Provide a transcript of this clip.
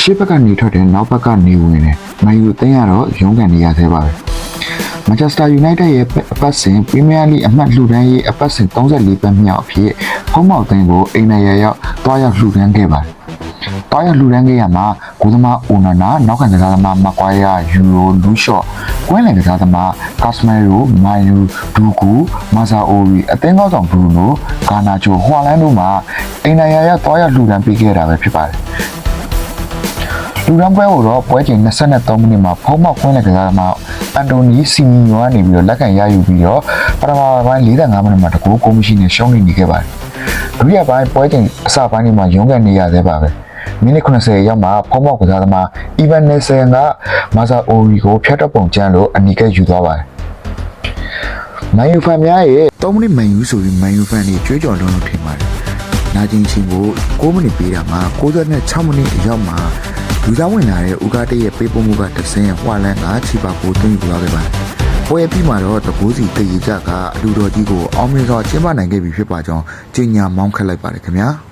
အရှိဘက်ကနေထွက်တယ်နောက်ဘက်ကနေဝင်တယ်မန်ယူတင်းရတော့ရုံးကန်နေရသေးပါပဲမန်ချက်စတာယူနိုက်တက်ရဲ့အပတ်စဉ်ပရီးမီးယားလိအမှတ်လှူဒန်းရေးအပတ်စဉ်34ပတ်မြောက်အဖြစ်ဖုံးမောက်သိန်းကိုအိမ်နယ်ရရောက်တွားရောက်လှူဒန်းခဲ့ပါတယ်။တွားရောက်လှူဒန်းခဲ့ရမှာကိုသမားအိုနာနာနောက်ကကစားသမားမကွာယာယူရိုလူးရှော့ကွင်းလင်ကစားသမားကာစမီရိုမိုင်ယူဒူကူမာဇာအိုရီအသင်းကောင်းဆောင်ဘရူနိုဂါနာချိုဟွာလန်တို့မှာအိမ်နယ်ရရောက်တွားရောက်လှူဒန်းပေးခဲ့တာပဲဖြစ်ပါတယ်။ လူရန်ပွဲကိုတော့ပွဲချိန်23မိနစ်မှာဖုံးမောက်ခွင်းလက်ကစားသမားအန်တိုနီစီမီယိုကနေပြီးတော့လက်ခံရယူပြီးတော့ပထမပိုင်း45မိနစ်မှာတကူကိုမရှိနဲ့ရှုံးနေနေခဲ့ပါတယ်။ဒုတိယပိုင်းပွဲချိန်အစပိုင်းတွေမှာရုံးကန်နေရသေးပါပဲ။မိနစ်80ရောက်မှာဖုံးမောက်ကစားသမားအီဗန်နေဆန်ကမာဇာအိုရီကိုဖျက်တက်ပုံကျန်းလို့အနီကယူသွားပါတယ်။မန်ယူဖန်များရဲ့3မိနစ်မန်ယူဆိုပြီးမန်ယူဖန်တွေကြွေးကြော်လုံးလို့ထင်ပါတယ်။နာကျင်ချင်းကို6မိနစ်ပေးတာမှာ96မိနစ်အရောက်မှာ လူသားဝင်လာတဲ့ဦးကားတရဲ့ပေးပို့မှုကတဆင်းဟွာလန်ကချီပါကိုတွင်းယူသွားခဲ့ပါတယ်။ပွဲပြီးမှာတော့တကိုးစီတည်ကြကအလူတော်ကြီးကိုအောင်မြင်စွာကျင်းပနိုင်ခဲ့ပြီဖြစ်ပါကြောင်းကြေညာမောင်းခတ်လိုက်ပါတယ်ခင်ဗျာ။